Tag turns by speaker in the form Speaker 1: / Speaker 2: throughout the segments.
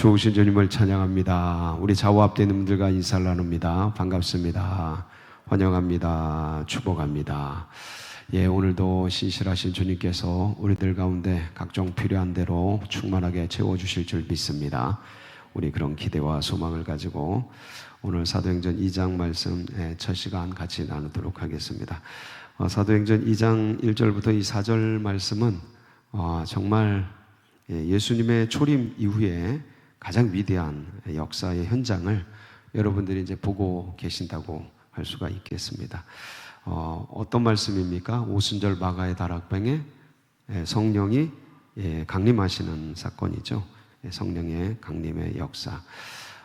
Speaker 1: 좋으신 주님을 찬양합니다. 우리 좌우 앞에 있는 분들과 인사를 나눕니다. 반갑습니다. 환영합니다. 축복합니다. 예, 오늘도 신실하신 주님께서 우리들 가운데 각종 필요한 대로 충만하게 채워주실 줄 믿습니다. 우리 그런 기대와 소망을 가지고 오늘 사도행전 2장 말씀 예, 첫 시간 같이 나누도록 하겠습니다. 어, 사도행전 2장 1절부터 이 4절 말씀은 어, 정말 예, 예수님의 초림 이후에 가장 위대한 역사의 현장을 여러분들이 이제 보고 계신다고 할 수가 있겠습니다. 어, 어떤 말씀입니까? 오순절 마가의 다락방에 예, 성령이 예, 강림하시는 사건이죠. 예, 성령의 강림의 역사.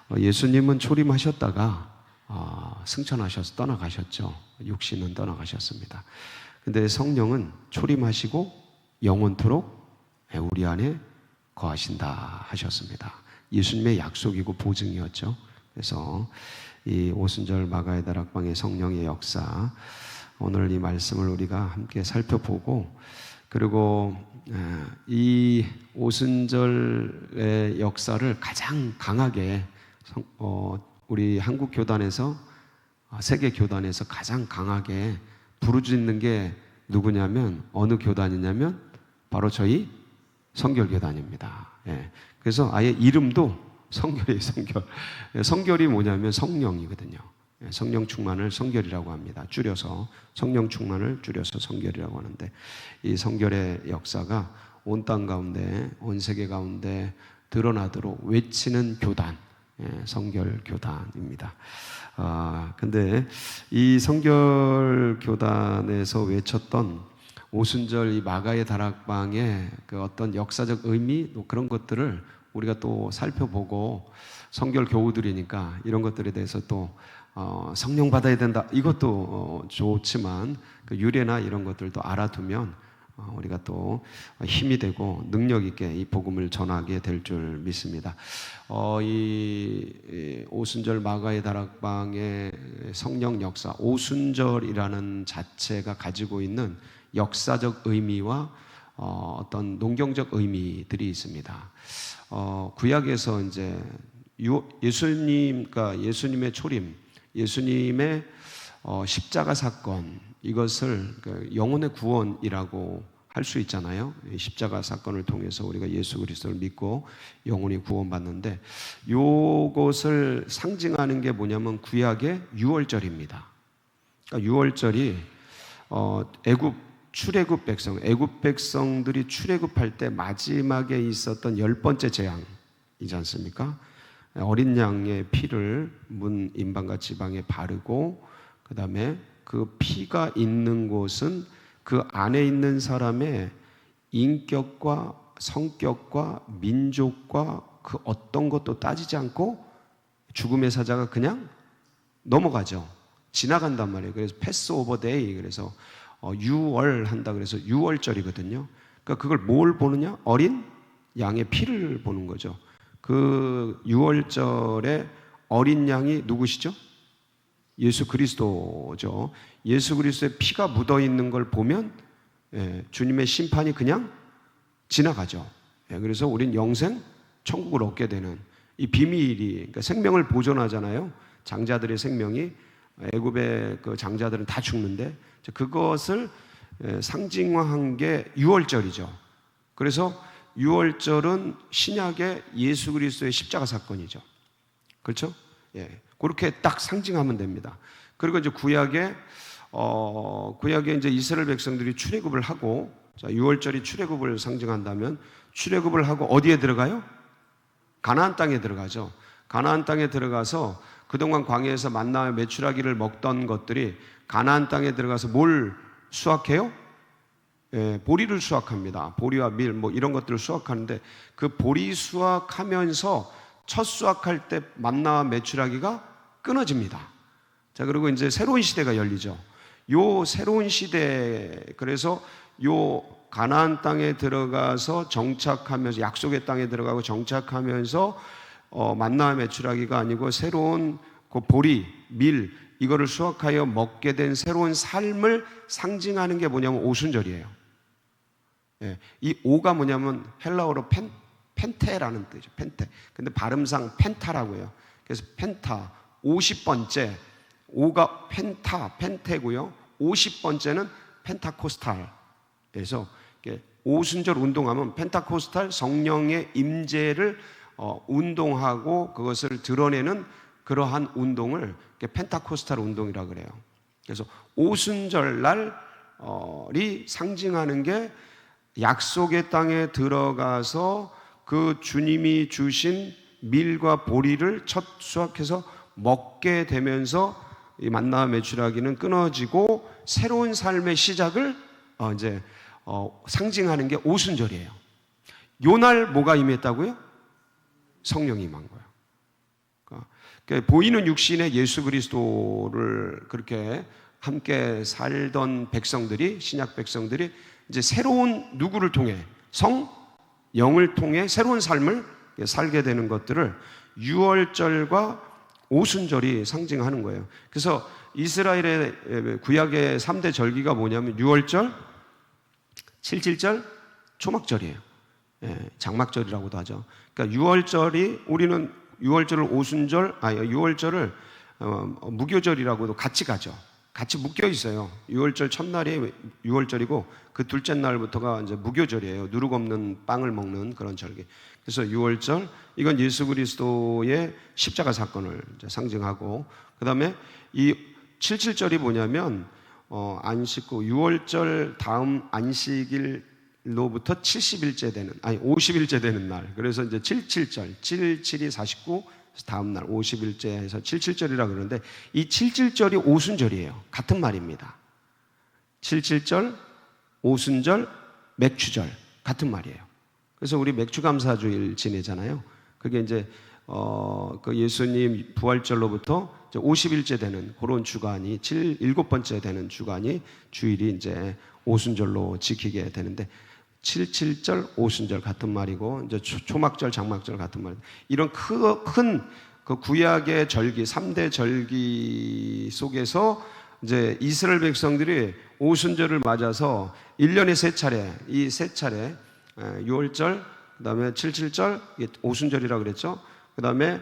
Speaker 1: 어, 예수님은 초림하셨다가 어, 승천하셔서 떠나가셨죠. 육신은 떠나가셨습니다. 근데 성령은 초림하시고 영원토록 예, 우리 안에 거하신다 하셨습니다. 예수님의 약속이고 보증이었죠. 그래서 이 오순절 마가의 다락방의 성령의 역사 오늘 이 말씀을 우리가 함께 살펴보고 그리고 이 오순절의 역사를 가장 강하게 어, 우리 한국 교단에서 아, 세계 교단에서 가장 강하게 부르짖는 게 누구냐면 어느 교단이냐면 바로 저희 성결 교단입니다. 예. 그래서 아예 이름도 성결이 성결. 예, 성결이 뭐냐면 성령이거든요. 예, 성령 충만을 성결이라고 합니다. 줄여서 성령 충만을 줄여서 성결이라고 하는데 이 성결의 역사가 온 땅 가운데 온 세계 가운데 드러나도록 외치는 교단 예, 성결 교단입니다. 아 근데 이 성결 교단에서 외쳤던 오순절 이 마가의 다락방의 그 어떤 역사적 의미 또 그런 것들을 우리가 또 살펴보고 성결 교우들이니까 이런 것들에 대해서 또 어, 성령 받아야 된다 이것도 어, 좋지만 그 유래나 이런 것들도 알아두면 어, 우리가 또 힘이 되고 능력 있게 이 복음을 전하게 될 줄 믿습니다. 어, 이, 이 오순절 마가의 다락방의 성령 역사 오순절이라는 자체가 가지고 있는 역사적 의미와 어, 어떤 농경적 의미들이 있습니다. 어, 구약에서 이제 유, 예수님, 그러니까 예수님의 초림, 예수님의 어, 십자가 사건 이것을 그 영혼의 구원이라고 할 수 있잖아요. 십자가 사건을 통해서 우리가 예수 그리스도를 믿고 영혼이 구원받는데 요것을 상징하는 게 뭐냐면 구약의 유월절입니다. 그러니까 유월절이 어, 애굽 출애굽 백성, 애굽 백성들이 출애굽할 때 마지막에 있었던 열 번째 재앙이지 않습니까? 어린 양의 피를 문 임방과 지방에 바르고 그다음에 그 피가 있는 곳은 그 안에 있는 사람의 인격과 성격과 민족과 그 어떤 것도 따지지 않고 죽음의 사자가 그냥 넘어가죠. 지나간단 말이에요. 그래서 패스 오버 데이 그래서 어, 6월 한다 그래서 6월절이거든요. 그러니까 그걸 뭘 보느냐? 어린 양의 피를 보는 거죠. 그 6월절에 어린 양이 누구시죠? 예수 그리스도죠. 예수 그리스도의 피가 묻어 있는 걸 보면 예, 주님의 심판이 그냥 지나가죠. 예, 그래서 우린 영생 천국을 얻게 되는 이 비밀이 그러니까 생명을 보존하잖아요. 장자들의 생명이 애굽의 그 장자들은 다 죽는데 그것을 상징화한 게 유월절이죠. 그래서 유월절은 신약의 예수 그리스도의 십자가 사건이죠. 그렇죠? 예. 그렇게 딱 상징하면 됩니다. 그리고 이제 구약에 어, 구약에 이제 이스라엘 백성들이 출애굽을 하고 자, 6월절이 출애굽을 상징한다면 출애굽을 하고 어디에 들어가요? 가나안 땅에 들어가죠. 가나안 땅에 들어가서 그동안 광야에서 만나와 메추라기를 먹던 것들이 가나안 땅에 들어가서 뭘 수확해요? 예, 보리를 수확합니다. 보리와 밀 뭐 이런 것들을 수확하는데 그 보리 수확하면서 첫 수확할 때 만나와 메추라기가 끊어집니다. 자 그리고 이제 새로운 시대가 열리죠. 요 새로운 시대 그래서 요 가나안 땅에 들어가서 정착하면서 약속의 땅에 들어가고 정착하면서 어, 만나 메추라기가 아니고 새로운 그 보리, 밀 이거를 수확하여 먹게 된 새로운 삶을 상징하는 게 뭐냐면 오순절이에요. 예, 이 오가 뭐냐면 헬라어로 펜 펜테라는 뜻이죠. 펜테. 근데 발음상 펜타라고 해요. 그래서 펜타 50번째 5가 펜타 펜테고요. 50번째는 펜타코스탈. 그래서 이렇게 오순절 운동하면 펜타코스탈 성령의 임재를 어, 운동하고 그것을 드러내는 그러한 운동을 펜타코스탈 운동이라 그래요. 그래서 오순절 날이 상징하는 게 약속의 땅에 들어가서 그 주님이 주신 밀과 보리를 첫 수확해서 먹게 되면서 이 만나 매출하기는 끊어지고 새로운 삶의 시작을 어 이제 어 상징하는 게 오순절이에요. 요날 뭐가 임했다고요? 성령이 임한 거예요. 그러니까 보이는 육신의 예수 그리스도를 그렇게 함께 살던 백성들이 신약 백성들이 이제 새로운 누구를 통해 성 영을 통해 새로운 삶을 살게 되는 것들을 유월절과 오순절이 상징하는 거예요. 그래서 이스라엘의 구약의 3대 절기가 뭐냐면 유월절, 칠칠절, 초막절이에요. 예, 장막절이라고도 하죠. 그러니까 유월절이 우리는 유월절을 오순절, 아 유월절을 어, 무교절이라고도 같이 가죠. 같이 묶여 있어요. 6월절 첫날이 6월절이고 그 둘째 날부터가 이제 무교절이에요. 누룩 없는 빵을 먹는 그런 절기. 그래서 6월절 이건 예수 그리스도의 십자가 사건을 상징하고 그다음에 이 77절이 뭐냐면 어, 안식 후 6월절 다음 안식일 로부터 70일째 되는 아니 50일째 되는 날. 그래서 이제 77절 77이 49 다음 날 50일째 해서 77절이라 그러는데 이 77절이 오순절이에요. 같은 말입니다. 77절, 오순절, 맥추절 같은 말이에요. 그래서 우리 맥주 감사주일 지내잖아요. 그게 이제 어, 그 예수님 부활절로부터 50일째 되는 그런 주간이 7, 일곱 번째 되는 주간이 주일이 이제 오순절로 지키게 되는데 77절, 오순절 같은 말이고 이제 초막절, 장막절 같은 말. 이런 큰 그 구약의 절기, 3대 절기 속에서 이제 이스라엘 백성들이 오순절을 맞아서 1년에 세 차례, 이 세 차례 6월절, 그다음에 77절, 오순절이라고 그랬죠. 그다음에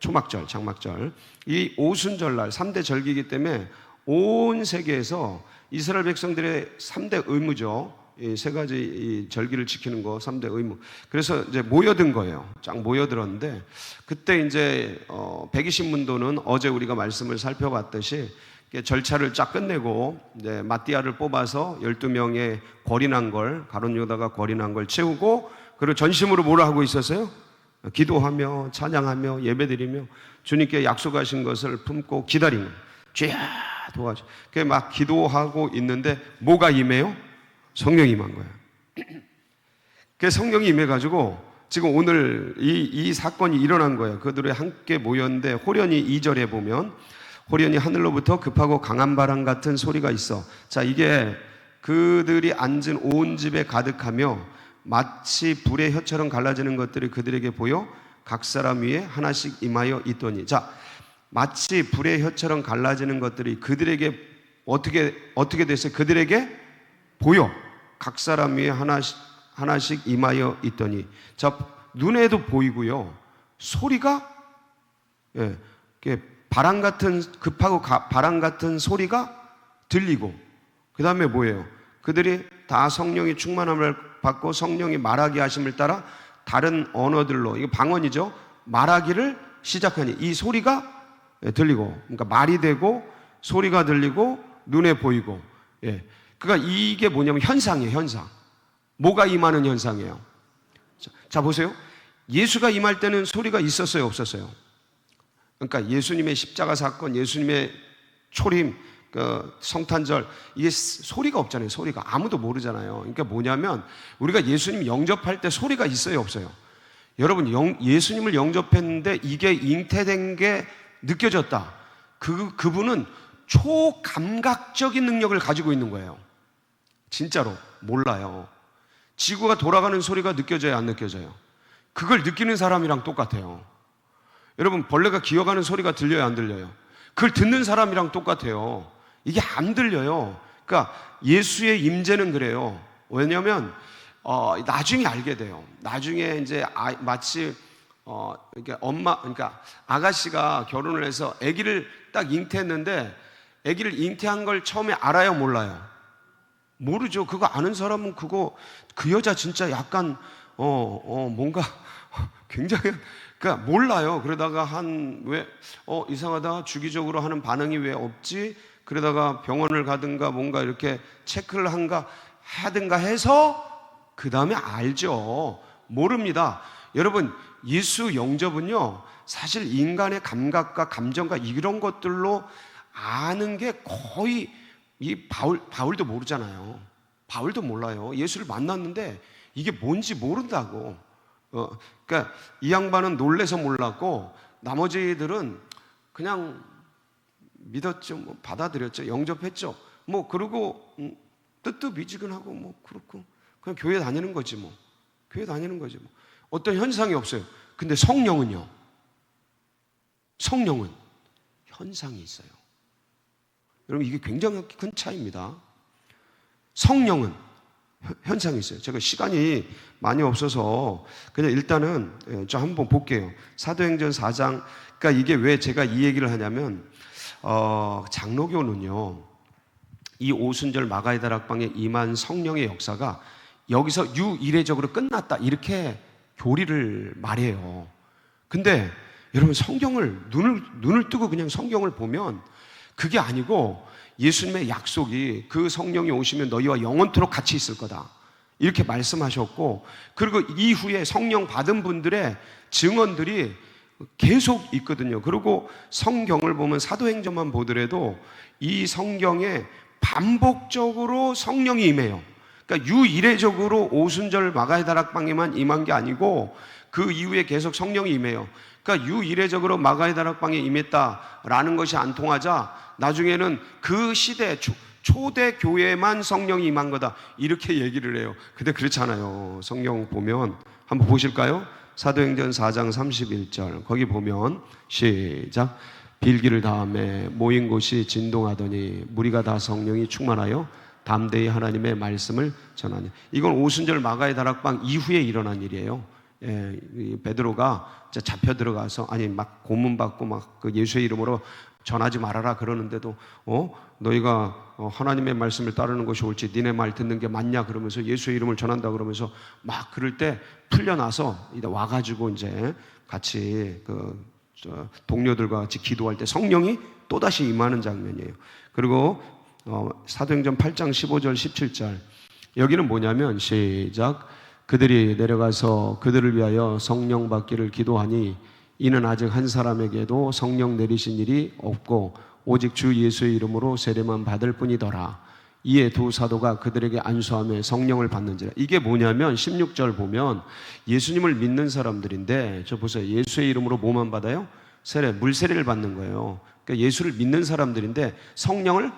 Speaker 1: 초막절, 장막절. 이 오순절날 3대 절기이기 때문에 온 세계에서 이스라엘 백성들의 3대 의무죠. 이세 가지 이 절기를 지키는 거 3대 의무. 그래서 이제 모여든 거예요. 쫙 모여들었는데 그때 이제 어 120문도는 어제 우리가 말씀을 살펴봤듯이 절차를 쫙 끝내고 이제 마띠아를 뽑아서 12명의 거린한 걸 가론 요다가 거린한 걸 채우고 그리고 전심으로 뭐라 하고 있었어요? 기도하며 찬양하며 예배드리며 주님께 약속하신 것을 품고 기다리는 죄야 도와줘. 그게 막 기도하고 있는데 뭐가 임해요? 성령이 임한 거예요. 그 성령이 임해가지고 지금 오늘 이, 이 사건이 일어난 거예요. 그들이 함께 모였는데 호련이 2절에 보면 호련이 하늘로부터 급하고 강한 바람 같은 소리가 있어. 자, 이게 그들이 앉은 온 집에 가득하며 마치 불의 혀처럼 갈라지는 것들이 그들에게 보여 각 사람 위에 하나씩 임하여 있더니 자, 마치 불의 혀처럼 갈라지는 것들이 그들에게 어떻게 어떻게 됐어요? 그들에게 보여. 각 사람 위에 하나씩 하나씩 임하여 있더니. 자 눈에도 보이고요. 소리가 예, 바람 같은 급하고 가, 바람 같은 소리가 들리고. 그 다음에 뭐예요? 그들이 다 성령이 충만함을 받고 성령이 말하게 하심을 따라 다른 언어들로 이거 방언이죠. 말하기를 시작하니 이 소리가 예, 들리고. 그러니까 말이 되고 소리가 들리고 눈에 보이고. 예. 그러니까 이게 뭐냐면 현상이에요, 현상. 뭐가 임하는 현상이에요. 자, 보세요. 예수가 임할 때는 소리가 있었어요, 없었어요? 그러니까 예수님의 십자가 사건, 예수님의 초림, 그 성탄절 이게 소리가 없잖아요. 소리가 아무도 모르잖아요. 그러니까 뭐냐면 우리가 예수님 영접할 때 소리가 있어요, 없어요? 여러분 영, 예수님을 영접했는데 이게 잉태된 게 느껴졌다. 그 그분은 초감각적인 능력을 가지고 있는 거예요. 진짜로 몰라요. 지구가 돌아가는 소리가 느껴져요, 안 느껴져요? 그걸 느끼는 사람이랑 똑같아요. 여러분, 벌레가 기어가는 소리가 들려요, 안 들려요? 그걸 듣는 사람이랑 똑같아요. 이게 안 들려요. 그러니까 예수의 임재는 그래요. 왜냐하면 어, 나중에 알게 돼요. 나중에 이제 아, 마치 어, 이렇게 엄마, 그러니까 아가씨가 결혼을 해서 아기를 딱 잉태했는데 아기를 잉태한 걸 처음에 알아요, 몰라요? 모르죠. 그거 아는 사람은 그거 그 여자 진짜 약간 어, 어 뭔가 굉장히 그러니까 몰라요. 그러다가 한 왜 어 이상하다 주기적으로 하는 반응이 왜 없지? 그러다가 병원을 가든가 뭔가 이렇게 체크를 한가 하든가 해서 그 다음에 알죠. 모릅니다. 여러분 예수 영접은요 사실 인간의 감각과 감정과 이런 것들로 아는 게 거의 이 바울 바울도 모르잖아요. 바울도 몰라요. 예수를 만났는데 이게 뭔지 모른다고. 어, 그러니까 이 양반은 놀래서 몰랐고 나머지들은 그냥 믿었죠, 뭐 받아들였죠, 영접했죠. 뭐 그러고 음, 뜨뜻미지근하고 뭐 그렇고 그냥 교회 다니는 거지 뭐. 교회 다니는 거지 뭐. 어떤 현상이 없어요. 근데 성령은요. 성령은 현상이 있어요. 여러분 이게 굉장히 큰 차이입니다. 성령은 현- 현상이 있어요. 제가 시간이 많이 없어서 그냥 일단은 예, 저 한번 볼게요. 사도행전 4장. 그러니까 이게 왜 제가 이 얘기를 하냐면 어, 장로교는요. 이 오순절 마가의 다락방에 임한 성령의 역사가 여기서 유이례적으로 끝났다 이렇게 교리를 말해요. 근데 여러분 성경을 눈을 눈을 뜨고 그냥 성경을 보면 그게 아니고 예수님의 약속이 그 성령이 오시면 너희와 영원토록 같이 있을 거다. 이렇게 말씀하셨고 그리고 이후에 성령 받은 분들의 증언들이 계속 있거든요. 그리고 성경을 보면 사도행전만 보더라도 이 성경에 반복적으로 성령이 임해요. 그러니까 유이례적으로 오순절 마가의 다락방에만 임한 게 아니고 그 이후에 계속 성령이 임해요. 그러니까 유이례적으로 마가의 다락방에 임했다라는 것이 안 통하자 나중에는 그 시대 초, 초대 교회만 성령이 임한 거다 이렇게 얘기를 해요. 근데 그렇잖아요. 성경 보면 한번 보실까요? 사도행전 4장 31절 거기 보면 시작 빌기를 다음에 모인 곳이 진동하더니 무리가 다 성령이 충만하여 담대히 하나님의 말씀을 전하니 이건 오순절 마가의 다락방 이후에 일어난 일이에요. 예, 이 베드로가 잡혀 들어가서 아니 막 고문 받고 막 그 예수의 이름으로 전하지 말아라 그러는데도 어? 너희가 어, 하나님의 말씀을 따르는 것이 옳지 니네 말 듣는 게 맞냐 그러면서 예수의 이름을 전한다 그러면서 막 그럴 때 풀려나서 이제 와가지고 이제 같이 그 저, 동료들과 같이 기도할 때 성령이 또 다시 임하는 장면이에요. 그리고 어, 사도행전 8장 15절 17절. 여기는 뭐냐면 시작 그들이 내려가서 그들을 위하여 성령 받기를 기도하니 이는 아직 한 사람에게도 성령 내리신 일이 없고 오직 주 예수의 이름으로 세례만 받을 뿐이더라. 이에 두 사도가 그들에게 안수하며 성령을 받는지라. 이게 뭐냐면 16절 보면 예수님을 믿는 사람들인데 저 보세요. 예수의 이름으로 뭐만 받아요? 세례, 물 세례를 받는 거예요. 그러니까 예수를 믿는 사람들인데 성령을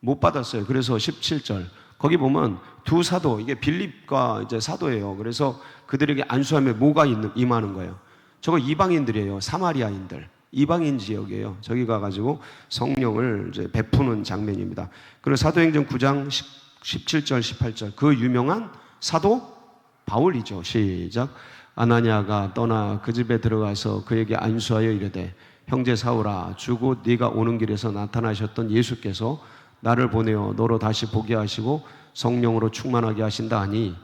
Speaker 1: 못 받았어요. 그래서 17절. 거기 보면 두 사도, 이게 빌립과 이제 사도예요. 그래서 그들에게 안수하며 뭐가 있는, 임하는 거예요. 저거 이방인들이에요. 사마리아인들. 이방인 지역이에요. 저기 가가지고 성령을 이제 베푸는 장면입니다. 그리고 사도행전 9장 10, 17절, 18절. 그 유명한 사도 바울이죠. 시작. 아나니아가 떠나 그 집에 들어가서 그에게 안수하여 이르되 형제 사울아 주곧 네가 오는 길에서 나타나셨던 예수께서 나를 보내어 너로 다시 보게 하시고 성령으로 충만하게 하신다 하니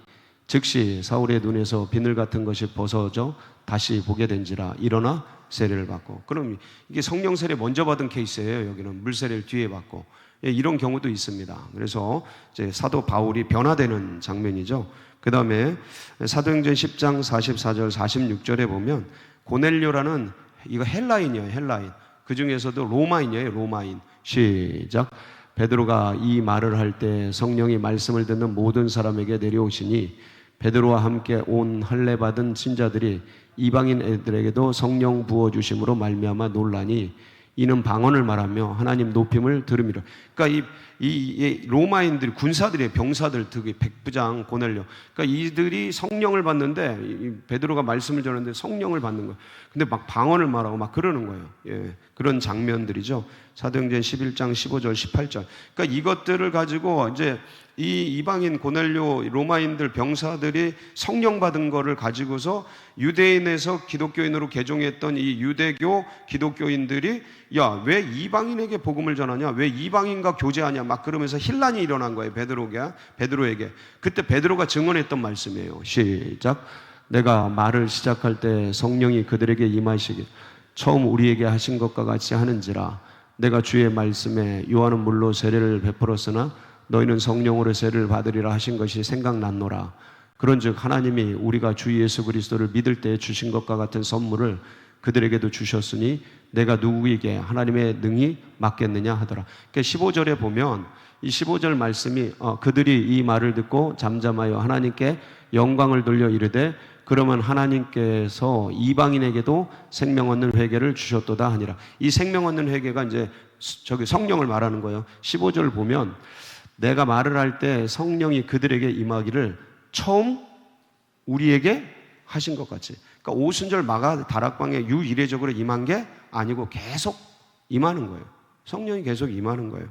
Speaker 1: 즉시 사울의 눈에서 비늘 같은 것이 벗어져 다시 보게 된지라 일어나 세례를 받고. 그럼 이게 성령 세례 먼저 받은 케이스예요 여기는. 물 세례를 뒤에 받고. 예, 이런 경우도 있습니다. 그래서 이제 사도 바울이 변화되는 장면이죠. 그 다음에 사도행전 10장 44절 46절에 보면 고넬료라는 이거 헬라인이에요 헬라인. 그 중에서도 로마인이에요 로마인. 시작 베드로가 이 말을 할 때 성령이 말씀을 듣는 모든 사람에게 내려오시니 베드로와 함께 온 할례 받은 친자들이 이방인 애들에게도 성령 부어 주심으로 말미암아 놀라니 이는 방언을 말하며 하나님 높임을 들음이라. 그러니까 이, 이, 이 로마인들 군사들의 병사들 특히 백부장 고넬료. 그러니까 이들이 성령을 받는데 이 베드로가 말씀을 전하는데 성령을 받는 거예요. 근데 막 방언을 말하고 막 그러는 거예요. 예. 그런 장면들이죠. 사도행전 11장 15절 18절. 그러니까 이것들을 가지고 이제 이 이방인 고넬료 로마인들 병사들이 성령 받은 거를 가지고서 유대인에서 기독교인으로 개종했던 이 유대교 기독교인들이 야 왜 이방인에게 복음을 전하냐? 왜 이방인과 교제하냐? 막 그러면서 혼란이 일어난 거예요 베드로에게 베드로에게. 그때 베드로가 증언했던 말씀이에요. 시작. 내가 말을 시작할 때 성령이 그들에게 임하시기 처음 우리에게 하신 것과 같이 하는지라. 내가 주의 말씀에 요한은 물로 세례를 베풀었으나 너희는 성령으로 세례를 받으리라 하신 것이 생각났노라. 그런즉 하나님이 우리가 주 예수 그리스도를 믿을 때 주신 것과 같은 선물을 그들에게도 주셨으니 내가 누구에게 하나님의 능히 맡겠느냐 하더라. 그러니까 15절에 보면 이 15절 말씀이 어, 그들이 이 말을 듣고 잠잠하여 하나님께 영광을 돌려 이르되 그러면 하나님께서 이방인에게도 생명 얻는 회개를 주셨도다 하니라. 이 생명 얻는 회개가 이제 저기 성령을 말하는 거예요. 15절 보면 내가 말을 할 때 성령이 그들에게 임하기를 처음 우리에게 하신 것 같이. 그러니까 오순절 마가 다락방에 유이례적으로 임한 게 아니고 계속 임하는 거예요. 성령이 계속 임하는 거예요.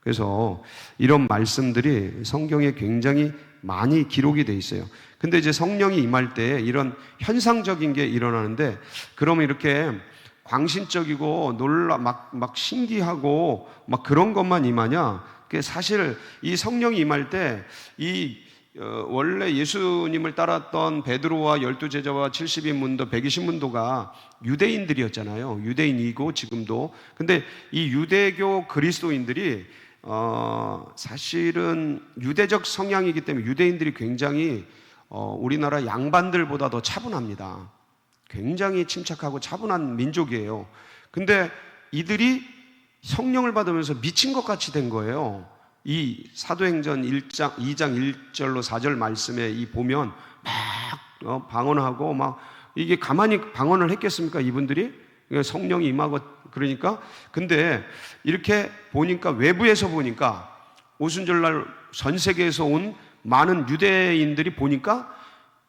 Speaker 1: 그래서 이런 말씀들이 성경에 굉장히 많이 기록이 돼 있어요. 근데 이제 성령이 임할 때 이런 현상적인 게 일어나는데 그러면 이렇게 광신적이고 놀라 막, 막 신기하고 막 그런 것만 임하냐? 그 사실 이 성령이 임할 때이 어, 원래 예수님을 따랐던 베드로와 열두 제자와 70인 문도 120문도가 유대인들이었잖아요. 유대인이고 지금도. 근데 이 유대교 그리스도인들이 어, 사실은 유대적 성향이기 때문에 유대인들이 굉장히 어, 우리나라 양반들보다 더 차분합니다. 굉장히 침착하고 차분한 민족이에요. 근데 이들이 성령을 받으면서 미친 것 같이 된 거예요. 이 사도행전 1장, 2장 1절로 4절 말씀에 이 보면 막 어, 방언하고 막 이게 가만히 방언을 했겠습니까? 이분들이? 성령이 임하고 그러니까 근데 이렇게 보니까 외부에서 보니까 오순절날 전 세계에서 온 많은 유대인들이 보니까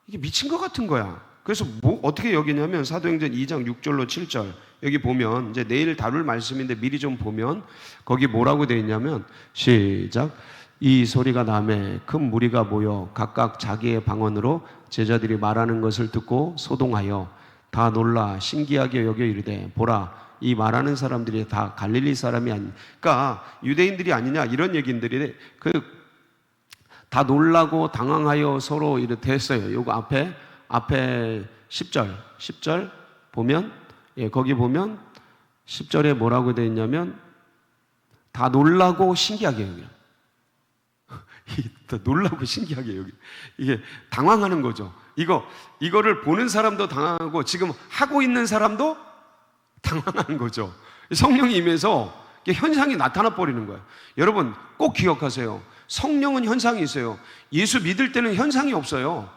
Speaker 1: 이게 미친 것 같은 거야. 그래서 뭐 어떻게 여기냐면 사도행전 2장 6절로 7절 여기 보면 이제 내일 다룰 말씀인데 미리 좀 보면 거기 뭐라고 되어 있냐면 시작 이 소리가 남에 큰 무리가 모여 각각 자기의 방언으로 제자들이 말하는 것을 듣고 소동하여 다 놀라 신기하게 여겨 이르되 보라 이 말하는 사람들이 다 갈릴리 사람이 아니 그러니까 유대인들이 아니냐 이런 얘기인들이 그다 놀라고 당황하여 서로 이렇게 했어요. 요거 앞에 앞에 10절 10절 보면 예, 거기 보면 10절에 뭐라고 되어 있냐면 다 놀라고 신기하게 여기. 다 놀라고 신기하게 여기. 이게 당황하는 거죠. 이거 이거를 보는 사람도 당황하고 지금 하고 있는 사람도 당황하는 거죠. 성령이 임해서 현상이 나타나 버리는 거예요. 여러분 꼭 기억하세요. 성령은 현상이 있어요. 예수 믿을 때는 현상이 없어요.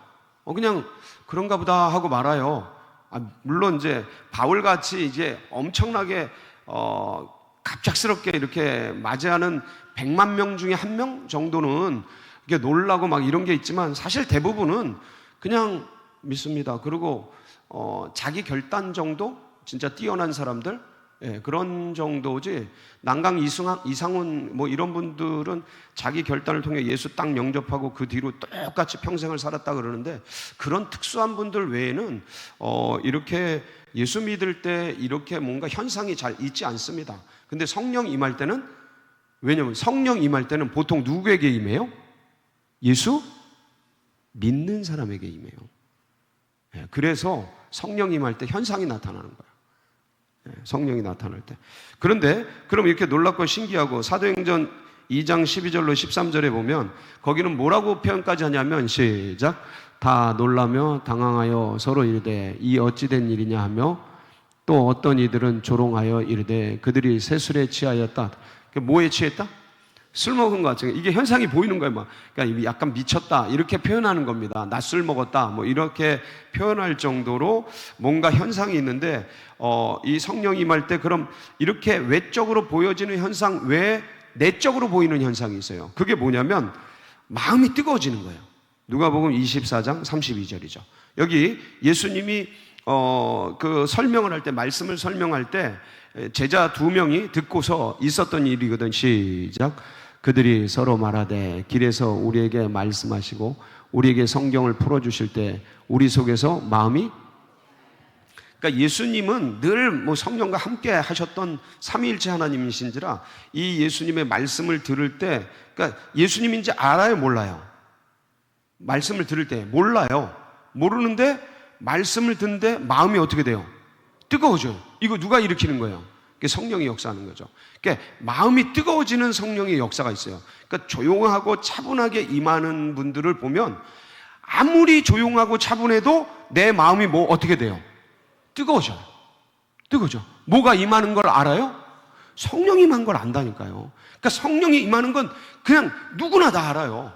Speaker 1: 어, 그냥 그런가 보다 하고 말아요. 아, 물론 이제 바울 같이 이제 엄청나게 어, 갑작스럽게 이렇게 맞이하는 100만 명 중에 한 명 정도는 이게 놀라고 막 이런 게 있지만 사실 대부분은 그냥 믿습니다. 그리고 어, 자기 결단 정도 진짜 뛰어난 사람들 예, 그런 정도지 난강 이승학, 이상훈 뭐 이런 분들은 자기 결단을 통해 예수 딱 영접하고 그 뒤로 똑같이 평생을 살았다 그러는데 그런 특수한 분들 외에는 어, 이렇게 예수 믿을 때 이렇게 뭔가 현상이 잘 있지 않습니다. 근데 성령 임할 때는 왜냐면 성령 임할 때는 보통 누구에게 임해요? 예수 믿는 사람에게 임해요. 예, 그래서 성령 임할 때 현상이 나타나는 거예요. 예, 성령이 나타날 때. 그런데 그럼 이렇게 놀랍고 신기하고 사도행전 2장 12절로 13절에 보면 거기는 뭐라고 표현까지 하냐면 시작 다 놀라며 당황하여 서로 이르되 이 어찌된 일이냐 하며 또 어떤 이들은 조롱하여 이르되 그들이 새술에 취하였다. 뭐에 취했다? 술 먹은 것 같은 이게 현상이 보이는 거예요. 막. 그러니까 약간 미쳤다 이렇게 표현하는 겁니다. 낮술 먹었다 뭐 이렇게 표현할 정도로 뭔가 현상이 있는데 어, 이 성령이 임할 때 그럼 이렇게 외적으로 보여지는 현상 외에 내적으로 보이는 현상이 있어요. 그게 뭐냐면 마음이 뜨거워지는 거예요. 누가복음 24장 32절이죠. 여기 예수님이 어, 그 설명을 할 때 말씀을 설명할 때 제자 두 명이 듣고서 있었던 일이거든. 시작. 그들이 서로 말하되 길에서 우리에게 말씀하시고 우리에게 성경을 풀어 주실 때 우리 속에서 마음이 그러니까 예수님은 늘 뭐 성령과 함께 하셨던 삼위일체 하나님이신지라 이 예수님의 말씀을 들을 때 그러니까 예수님인지 알아요, 몰라요? 말씀을 들을 때 몰라요. 모르는데 말씀을 듣는데 마음이 어떻게 돼요? 뜨거워져요. 이거 누가 일으키는 거예요? 그게 성령이 역사하는 거죠. 그러니까 마음이 뜨거워지는 성령의 역사가 있어요. 그러니까 조용하고 차분하게 임하는 분들을 보면 아무리 조용하고 차분해도 내 마음이 뭐 어떻게 돼요? 뜨거워져요. 뜨거워져. 뭐가 임하는 걸 알아요? 성령이 임한 걸 안다니까요. 그러니까 성령이 임하는 건 그냥 누구나 다 알아요.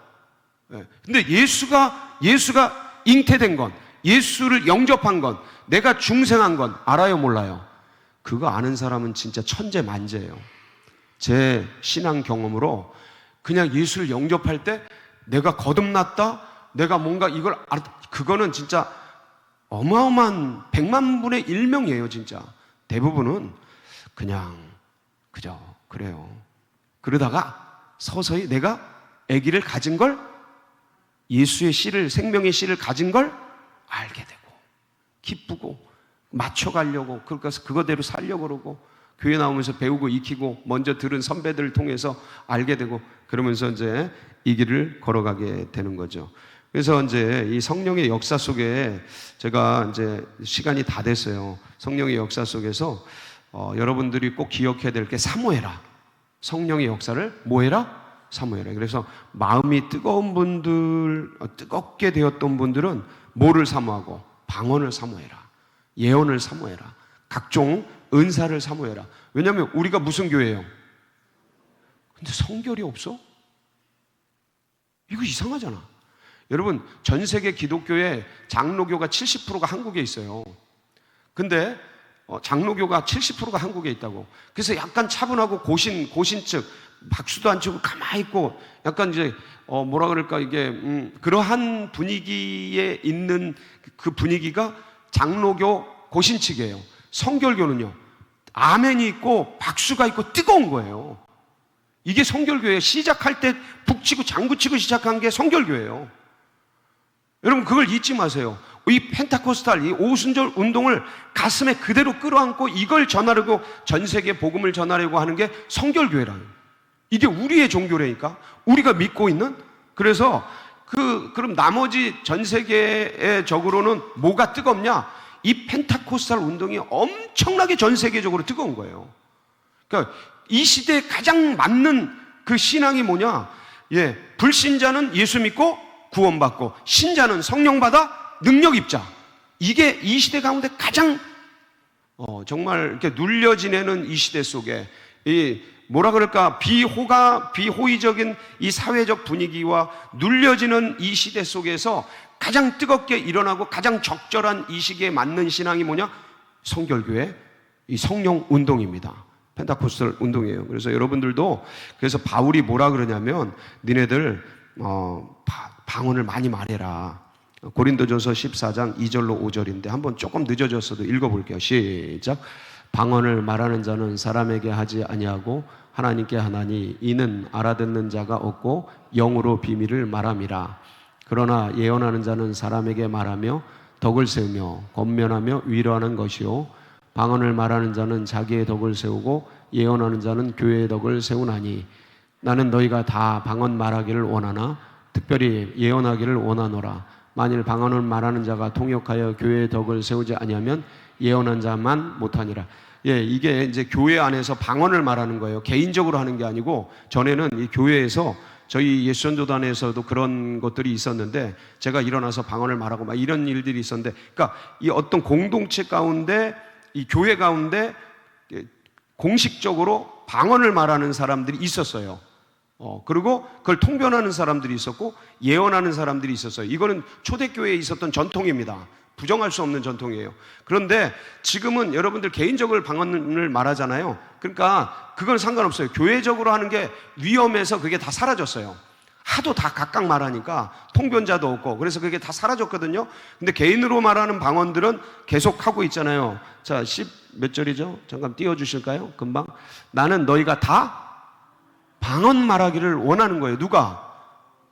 Speaker 1: 예. 근데 예수가 예수가 잉태된 건 예수를 영접한 건 내가 중생한 건 알아요 몰라요? 그거 아는 사람은 진짜 천재 만재예요. 제 신앙 경험으로 그냥 예수를 영접할 때 내가 거듭났다, 내가 뭔가 이걸 알 그거는 진짜 어마어마한 백만 분의 일명이에요, 진짜. 대부분은 그냥 그저 그래요. 그러다가 서서히 내가 아기를 가진 걸 예수의 씨를 생명의 씨를 가진 걸 알게 되고 기쁘고 맞춰가려고 그래서 그거대로 살려고 그러고 교회 나오면서 배우고 익히고 먼저 들은 선배들을 통해서 알게 되고 그러면서 이제 이 길을 걸어가게 되는 거죠. 그래서 이제 이 성령의 역사 속에 제가 이제 시간이 다 됐어요. 성령의 역사 속에서 어, 여러분들이 꼭 기억해야 될 게 사모해라. 성령의 역사를 뭐해라? 사모해라. 그래서 마음이 뜨거운 분들, 어, 뜨겁게 되었던 분들은 뭐를 사모하고 방언을 사모해라. 예언을 사모해라. 각종 은사를 사모해라. 왜냐하면 우리가 무슨 교회예요? 근데 성결이 없어? 이거 이상하잖아. 여러분, 전 세계 기독교의 장로교가 70%가 한국에 있어요. 근데 어, 장로교가 70%가 한국에 있다고. 그래서 약간 차분하고 고신, 고신 측, 박수도 안 치고 가만히 있고 약간 이제 어 뭐라 그럴까 이게 음 그러한 분위기에 있는 그 분위기가 장로교 고신측이에요. 성결교는요. 아멘이 있고 박수가 있고 뜨거운 거예요. 이게 성결교예요. 시작할 때 북치고 장구치고 시작한 게 성결교예요. 여러분 그걸 잊지 마세요. 이 펜타코스탈, 이 오순절 운동을 가슴에 그대로 끌어안고 이걸 전하려고 전 세계 복음을 전하려고 하는 게 성결교회라는. 이게 우리의 종교라니까. 우리가 믿고 있는. 그래서 그 그럼 나머지 전 세계의 적으로는 뭐가 뜨겁냐? 이 펜타코스탈 운동이 엄청나게 전 세계적으로 뜨거운 거예요. 그러니까 이 시대에 가장 맞는 그 신앙이 뭐냐? 예, 불신자는 예수 믿고 구원받고 신자는 성령 받아 능력 입자. 이게 이 시대 가운데 가장 어, 정말 이렇게 눌려 지내는 이 시대 속에 이 뭐라 그럴까 비호가 비호의적인 이 사회적 분위기와 눌려지는 이 시대 속에서 가장 뜨겁게 일어나고 가장 적절한 이 시기에 맞는 신앙이 뭐냐? 성결교회 이 성령 운동입니다. 펜타코스탈 운동이에요. 그래서 여러분들도 그래서 바울이 뭐라 그러냐면 니네들 어, 바, 방언을 많이 말해라. 고린도전서 14장 2절로 5절인데 한번 조금 늦어졌어도 읽어볼게요. 시작. 방언을 말하는 자는 사람에게 하지 아니하고 하나님께 하나니 이는 알아듣는 자가 없고 영으로 비밀을 말함이라. 그러나 예언하는 자는 사람에게 말하며 덕을 세우며 권면하며 위로하는 것이요. 방언을 말하는 자는 자기의 덕을 세우고 예언하는 자는 교회의 덕을 세우나니 나는 너희가 다 방언 말하기를 원하나 특별히 예언하기를 원하노라. 만일 방언을 말하는 자가 통역하여 교회의 덕을 세우지 아니하면 예언한 자만 못하니라 예, 이게 이제 교회 안에서 방언을 말하는 거예요. 개인적으로 하는 게 아니고 전에는 이 교회에서 저희 예수전도단에서도 그런 것들이 있었는데 제가 일어나서 방언을 말하고 막 이런 일들이 있었는데 그러니까 이 어떤 공동체 가운데 이 교회 가운데 공식적으로 방언을 말하는 사람들이 있었어요. 어, 그리고 그걸 통변하는 사람들이 있었고 예언하는 사람들이 있었어요. 이거는 초대교회에 있었던 전통입니다. 부정할 수 없는 전통이에요. 그런데 지금은 여러분들 개인적으로 방언을 말하잖아요. 그러니까 그건 상관없어요. 교회적으로 하는 게 위험해서 그게 다 사라졌어요. 하도 다 각각 말하니까 통변자도 없고 그래서 그게 다 사라졌거든요. 근데 개인으로 말하는 방언들은 계속 하고 있잖아요. 자, 10 몇 절이죠? 잠깐 띄워 주실까요? 금방. 나는 너희가 다 방언 말하기를 원하는 거예요. 누가?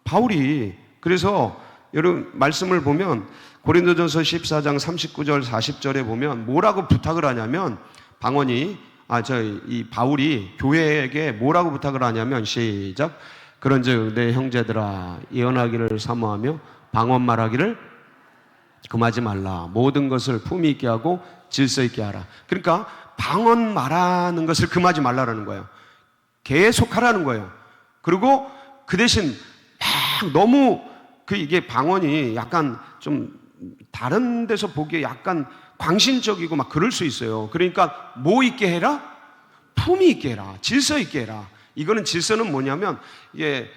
Speaker 1: 바울이. 그래서 여러분 말씀을 보면 고린도전서 14장 39절 40절에 보면 뭐라고 부탁을 하냐면 방언이 아 저 이 바울이 교회에게 뭐라고 부탁을 하냐면 시작 그런즉 내 형제들아 예언하기를 사모하며 방언 말하기를 금하지 말라. 모든 것을 품위 있게 하고 질서 있게 하라. 그러니까 방언 말하는 것을 금하지 말라라는 거예요. 계속 하라는 거예요. 그리고 그 대신 막 너무 그 이게 방언이 약간 좀 다른 데서 보기에 약간 광신적이고 막 그럴 수 있어요. 그러니까 뭐 있게 해라? 품위 있게 해라. 질서 있게 해라. 이거는 질서는 뭐냐면 이게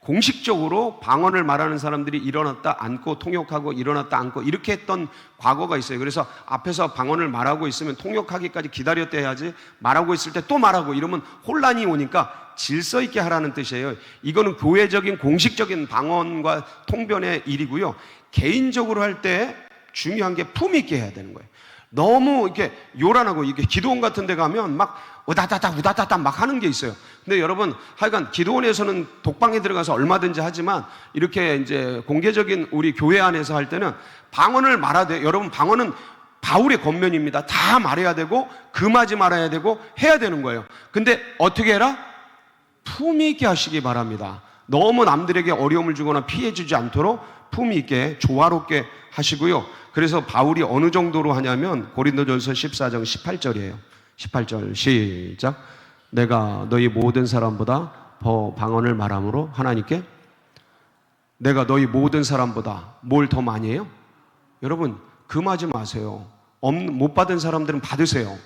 Speaker 1: 공식적으로 방언을 말하는 사람들이 일어났다 앉고 통역하고 일어났다 앉고 이렇게 했던 과거가 있어요. 그래서 앞에서 방언을 말하고 있으면 통역하기까지 기다렸다 해야지 말하고 있을 때 또 말하고 이러면 혼란이 오니까 질서 있게 하라는 뜻이에요. 이거는 교회적인 공식적인 방언과 통변의 일이고요. 개인적으로 할 때 중요한 게 품위 있게 해야 되는 거예요. 너무 이렇게 요란하고 이게 기도원 같은 데 가면 막 우다다다 우다다다 막 하는 게 있어요. 근데 여러분 하여간 기도원에서는 독방에 들어가서 얼마든지 하지만 이렇게 이제 공개적인 우리 교회 안에서 할 때는 방언을 말하되 여러분 방언은 바울의 겉면입니다. 다 말해야 되고 금하지 말아야 되고 해야 되는 거예요. 근데 어떻게 해라? 품위 있게 하시기 바랍니다. 너무 남들에게 어려움을 주거나 피해 주지 않도록 품위 있게 조화롭게 하시고요. 그래서 바울이 어느 정도로 하냐면 고린도전서 14장 18절이에요. 18절 시작. 내가 너희 모든 사람보다 더 방언을 말함으로 하나님께 내가 너희 모든 사람보다 뭘 더 많이 해요? 여러분 금하지 마세요. 없- 못 받은 사람들은 받으세요.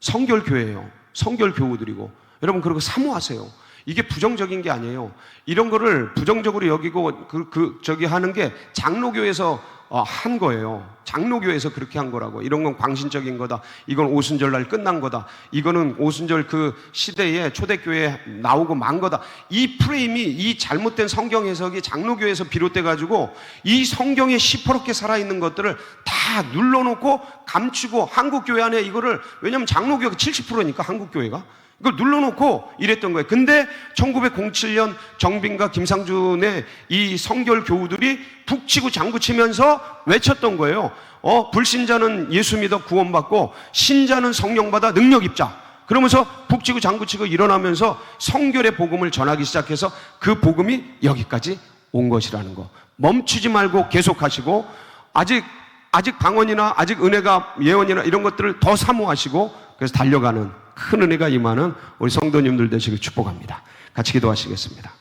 Speaker 1: 성결교회예요. 성결교우들이고 여러분 그리고 사모하세요. 이게 부정적인 게 아니에요. 이런 거를 부정적으로 여기고 그, 그 저기 하는 게 장로교에서 어, 한 거예요. 장로교에서 그렇게 한 거라고. 이런 건 광신적인 거다. 이건 오순절 날 끝난 거다. 이거는 오순절 그 시대에 초대교회에 나오고 만 거다. 이 프레임이 이 잘못된 성경 해석이 장로교에서 비롯돼 가지고 이 성경에 시퍼렇게 살아 있는 것들을 다 눌러놓고 감추고 한국 교회 안에 이거를 왜냐면 장로교가 70%니까 한국 교회가 이걸 눌러놓고 이랬던 거예요. 근데 1907년 정빈과 김상준의 이 성결 교우들이 북치고 장구치면서 외쳤던 거예요. 어, 불신자는 예수 믿어 구원받고 신자는 성령 받아 능력 입자. 그러면서 북치고 장구치고 일어나면서 성결의 복음을 전하기 시작해서 그 복음이 여기까지 온 것이라는 거. 멈추지 말고 계속하시고 아직 아직 방언이나 아직 은혜가 예언이나 이런 것들을 더 사모하시고 그래서 달려가는 큰 은혜가 임하는 우리 성도님들 되시길 축복합니다. 같이 기도하시겠습니다.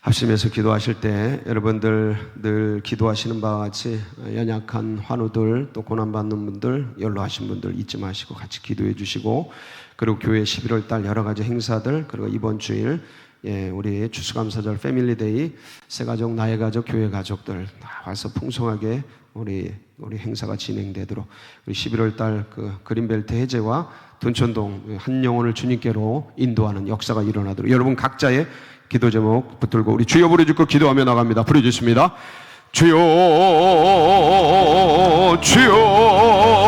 Speaker 1: 합심해서 기도하실 때 여러분들 늘 기도하시는 바와 같이 연약한 환우들 또 고난받는 분들 연로하신 분들 잊지 마시고 같이 기도해 주시고 그리고 교회 11월 달 여러 가지 행사들 그리고 이번 주일 예, 우리 추수감사절 패밀리데이 새가족 나의 가족 교회 가족들 다 와서 풍성하게 우리 우리 행사가 진행되도록 우리 11월 달 그 그린벨트 해제와 둔천동 한 영혼을 주님께로 인도하는 역사가 일어나도록 여러분 각자의 기도 제목 붙들고 우리 주여 부르짖고 기도하며 나갑니다. 부르짖습니다. 주여 주여 주여